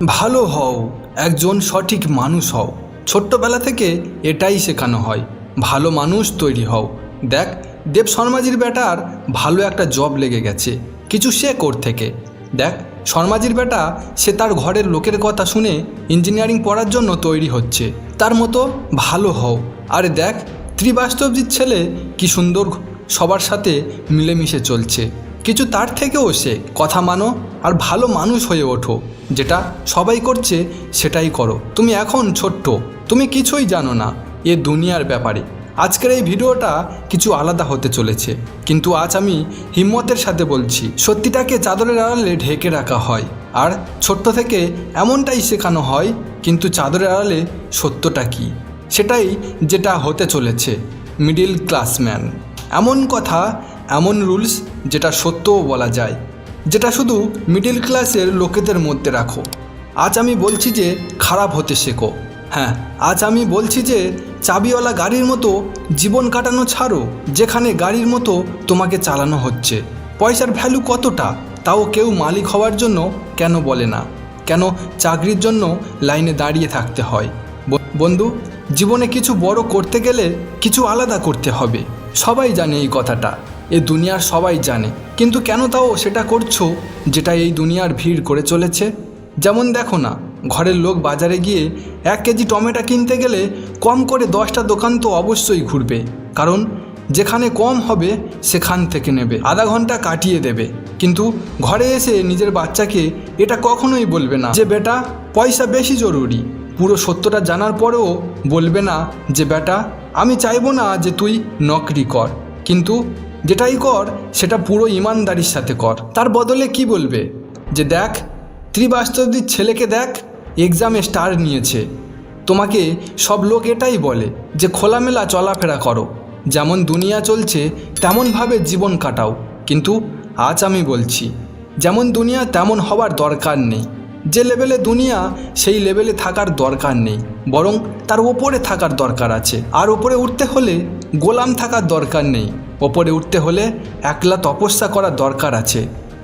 ভালো হও, একজন সঠিক মানুষ হও। ছোট্টবেলা থেকে এটাই শেখানো হয়, ভালো মানুষ তৈরি হও। দেখ, দেব শর্মাজির বেটার ভালো একটা জব লেগে গেছে, কিছু সে কোর থেকে। দেখ, শর্মাজির বেটা, সে তার ঘরের লোকের কথা শুনে ইঞ্জিনিয়ারিং পড়ার জন্য তৈরি হচ্ছে। তার মতো ভালো হও। আর দেখ ত্রিবাস্তবজির ছেলে কি সুন্দর সবার সাথে মিলেমিশে চলছে। কিছু তার থেকেও সে কথা মানো আর ভালো মানুষ হয়ে ওঠো। যেটা সবাই করছে, সেটাই করো। তুমি এখন ছোট্ট, তুমি কিছুই জানো না এ দুনিয়ার ব্যাপারে। আজকের এই ভিডিওটা কিছু আলাদা হতে চলেছে। কিন্তু আজ আমি হিম্মতের সাথে বলছি, সত্যিটাকে চাদরের আড়ালে ঢেকে রাখা হয়। আর ছোট্ট থেকে এমনটাই শেখানো হয়, কিন্তু চাদরের আড়ালে সত্যটা কী? সেটাই যেটা হতে চলেছে, মিডিল ক্লাসম্যান এমন কথা এমন রুলস যেটা সত্যও বলা যায়, যেটা শুধু মিডিল ক্লাসের লোকেদের মধ্যে রাখো। আজ আমি বলছি যে খারাপ হতে শেখো। হ্যাঁ আজ আমি বলছি যে চাবিওয়ালা গাড়ির মতো জীবন কাটানো ছাড়ো, যেখানে গাড়ির মতো তোমাকে চালানো হচ্ছে। পয়সার ভ্যালু কতটা, তাও কেউ মালিক হওয়ার জন্য কেন বলে না? কেন চাকরির জন্য লাইনে দাঁড়িয়ে থাকতে হয়? বন্ধু, জীবনে কিছু বড় করতে গেলে কিছু আলাদা করতে হবে। সবাই জানে এই কথাটা। এ দুনিয়ার সবাই জানে। কিন্তু কেন তাও সেটা করছ যেটা এই দুনিয়ার ভিড় করে চলেছে? যেমন দেখো না, ঘরের লোক বাজারে গিয়ে এক কেজি টমেটো কিনতে গেলে কম করে দশটা দোকান তো অবশ্যই ঘুরবে। কারণ যেখানে কম হবে, সেখান থেকে নেবে। আধা ঘণ্টা কাটিয়ে দেবে। কিন্তু ঘরে এসে নিজের বাচ্চাকে এটা কখনোই বলবে না যে, বেটা, পয়সা বেশি জরুরি। পুরো সত্যটা জানার পরেও বলবে না যে, বেটা, আমি চাইব না যে, তুই নকরি কর। কিন্তু যেটাই কর, সেটা পুরো ইমানদারির সাথে কর। তার বদলে কি বলবে? যে দেখ ত্রিবাস্তবদির ছেলেকে দেখ এক্সামে স্টার নিয়েছে। তোমাকে সব লোক এটাই বলে যে খোলামেলা চলাফেরা করো। যেমন দুনিয়া চলছে, তেমনভাবে জীবন কাটাও। কিন্তু আজ আমি বলছি, যেমন দুনিয়া তেমন হবার দরকার নেই। যে লেভেলে দুনিয়া, সেই লেভেলে থাকার দরকার নেই। বরং তার ওপরে থাকার দরকার আছে। আর ওপরে উঠতে হলে গোলাম থাকার দরকার নেই। ওপরে উঠতে হলে একলা তপস্যা করার দরকার আছে।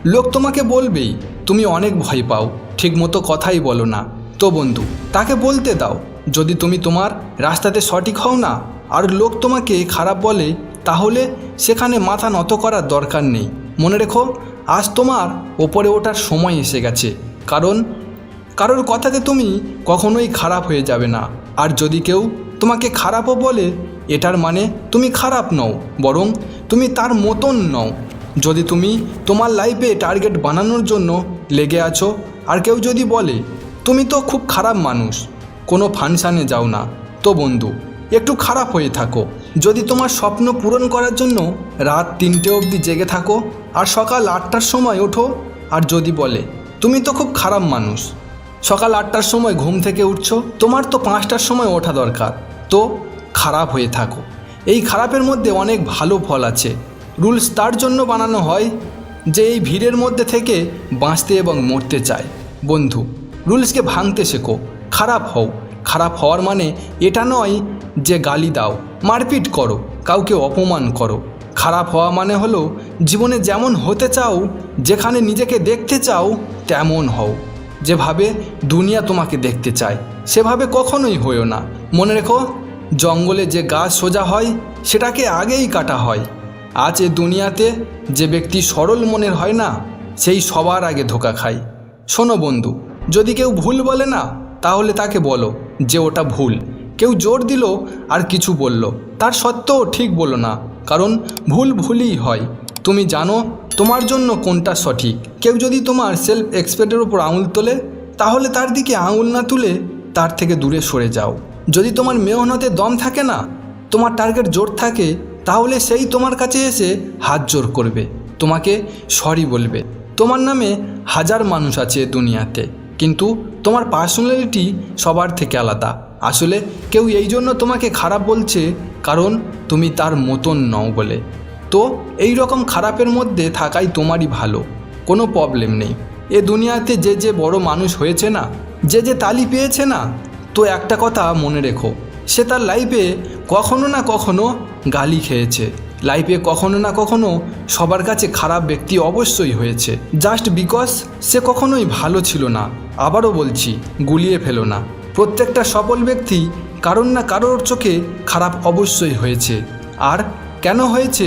লোক তোমাকে বলবেই, তুমি অনেক ভয় পাও, ঠিকমতো কথাই বলো না। তো বন্ধু, তাকে বলতে দাও, যদি তুমি তোমার রাস্তাতে সঠিক হও না, আর লোক তোমাকে খারাপ বলে, তাহলে সেখানে মাথা নত করার দরকার নেই। মনে রেখো, আজ তোমার ওপরে ওঠার সময় এসে গেছে, কারণ কারোর কথাতে তুমি কখনোই খারাপ হয়ে যাবে না। আর যদি কেউ তোমাকে খারাপও বলে, এটার মানে তুমি খারাপ নও, বরং তুমি তার মতন নও। যদি তুমি তোমার লাইফে টার্গেট বানানোর জন্য লেগে আছো, আর কেউ যদি বলে, তুমি তো খুব খারাপ মানুষ, কোনো ফাংশানে যাও না। তো বন্ধু, একটু খারাপ হয়ে থাকো। যদি তোমার স্বপ্ন পূরণ করার জন্য রাত তিনটে অবধি জেগে থাকো, আর সকাল আটটার সময় ওঠো, আর যদি বলে, তুমি তো খুব খারাপ মানুষ। সকাল আটটার সময় ঘুম থেকে উঠছো, তোমার তো পাঁচটার সময় ওঠা দরকার। তো খারাপ হয়ে থাকো। এই খারাপের মধ্যে অনেক ভালো ফল আছে। রুলস তার জন্য বানানো হয় যে এই ভিড়ের মধ্যে থেকে বাঁচতে এবং মরতে চায়। বন্ধু, রুলসকে ভাঙতে শেখো। খারাপ হও। খারাপ হওয়ার মানে এটা নয় যে গালি দাও। মারপিট করো। কাউকে অপমান করো। খারাপ হওয়া মানে হলো জীবনে যেমন হতে চাও, যেখানে নিজেকে দেখতে চাও, তেমন হও। যেভাবে দুনিয়া তোমাকে দেখতে চায়, সেভাবে কখনোই হইও না। মনে রেখো, জঙ্গলে যে গাছ সোজা হয়, সেটাকে আগেই কাটা হয়। আজ এ দুনিয়াতে যে ব্যক্তি সরল মনের হয় না, সেই সবার আগে ধোকা খায়। শোনো বন্ধু, যদি কেউ ভুল বলে না, তাহলে তাকে বলো যে ওটা ভুল। কেউ জোর দিল আর কিছু বলল, তার সত্ত্বেও ঠিক বলো না, কারণ ভুল ভুলই হয়। তুমি জানো, তোমার জন্য কোনটা সঠিক। কেউ যদি তোমার সেলফ এক্সপেক্টের উপর আঙুল তোলে, তাহলে তার দিকে আঙুল না তুলে তার থেকে দূরে সরে যাও। যদি তোমার মেহনতে দম থাকে না, তোমার টার্গেট জোর থাকে, তাহলে সেই তোমার কাছে এসে হাত জোর করবে। তোমাকে সরি বলবে। তোমার নামে হাজার মানুষ আছে দুনিয়াতে, কিন্তু তোমার পার্সোনালিটি সবার থেকে আলাদা। আসলে কেউ এই জন্য তোমাকে খারাপ বলছে কারণ তুমি তার মতন নও বলে। তো এই রকম খারাপের মধ্যে থাকাই তোমারই ভালো, কোনো প্রবলেম নেই। এ দুনিয়াতে যে যে বড় মানুষ হয়েছে না, যে যে তালি পেয়েছে না তো একটা কথা মনে রেখো, সে তার লাইফে কখনো না কখনো গালি খেয়েছে। লাইফে কখনো না কখনো সবার কাছে খারাপ ব্যক্তি অবশ্যই হয়েছে। জাস্ট বিকজ সে কখনোই ভালো ছিল না, আবারও বলছি, গুলিয়ে ফেলো না। প্রত্যেকটা সফল ব্যক্তি কারোর না কারোর চোখে খারাপ অবশ্যই হয়েছে। আর কেন হয়েছে?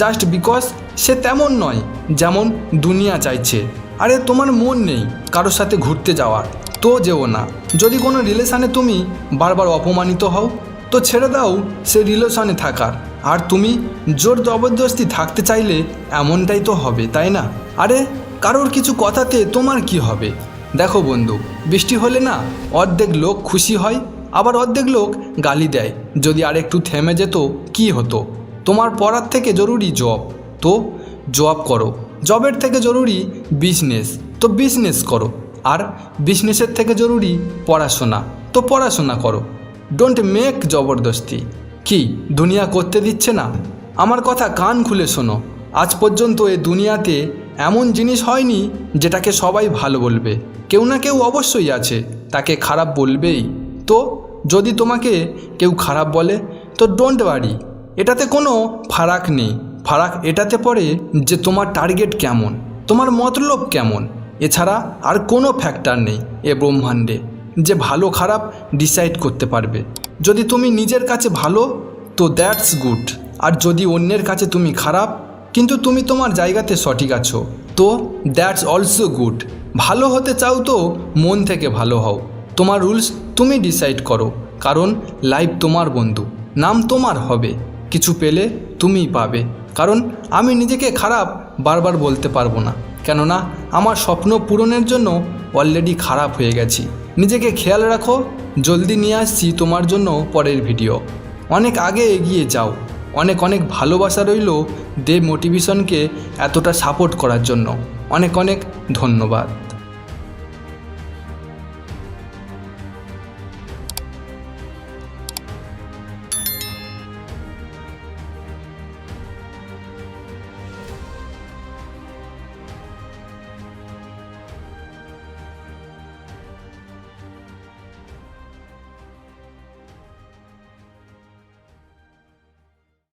জাস্ট বিকজ সে তেমন নয়, যেমন দুনিয়া চাইছে। আরে তোমার মন নেই কারোর সাথে ঘুরতে যাওয়ার। তো যেও না। যদি কোনো রিলেশানে তুমি বারবার অপমানিত হও, তো ছেড়ে দাও সে রিলেশনে থাকার। আর তুমি জোর জবরদস্তি থাকতে চাইলে এমনটাই তো হবে, তাই না? আরে, কারোর কিছু কথাতে তোমার কি হবে? দেখো বন্ধু, বৃষ্টি হলে না অর্ধেক লোক খুশি হয়, আবার অর্ধেক লোক গালি দেয়। যদি আর একটু থেমে যেত, কি হতো? তোমার পড়ার থেকে জরুরি জব তো জব করো। জবের থেকে জরুরি বিজনেস তো বিজনেস করো। আর বিজনেসের থেকে জরুরি পড়াশোনা। তো পড়াশোনা করো। ডোন্ট মেক জবরদস্তি। কি, দুনিয়া করতে দিচ্ছে না? আমার কথা কান খুলে শোনো। আজ পর্যন্ত এ দুনিয়াতে এমন জিনিস হয়নি যেটাকে সবাই ভালো বলবে। কেউ না কেউ অবশ্যই আছে, তাকে খারাপ বলবেই। তো যদি তোমাকে কেউ খারাপ বলে, তো ডোন্ট ওয়ারি এটাতে কোনো ফারাক নেই। ফারাক এটাতে পড়ে যে তোমার টার্গেট কেমন, তোমার মতলব কেমন। এছাড়া আর কোনো ফ্যাক্টর নেই এ ব্রহ্মাণ্ডে। যে ভালো খারাপ ডিসাইড করতে পারবে। যদি তুমি নিজের কাছে ভালো, তো দ্যাটস গুড আর যদি অন্যের কাছে তুমি খারাপ, কিন্তু তুমি তোমার জায়গাতে সঠিক আছো, তো দ্যাটস অলসো গুড ভালো হতে চাও তো মন থেকে ভালো হও। তোমার রুলস তুমি ডিসাইড করো। কারণ লাইফ তোমার বন্ধু, নাম তোমার হবে। কিছু পেলে তুমিই পাবে। কারণ আমি নিজেকে খারাপ বারবার বলতে পারব না। কেননা, আমার স্বপ্ন পূরণের জন্য অলরেডি খারাপ হয়ে গেছি। নিজেকে খেয়াল রাখো, জলদি নিয়ে আসছি তোমার জন্য পরের ভিডিও অনেক আগে এগিয়ে যাও। অনেক অনেক ভালোবাসা রইল দেব মোটিভেশনকে এতটা সাপোর্ট করার জন্য। অনেক অনেক ধন্যবাদ।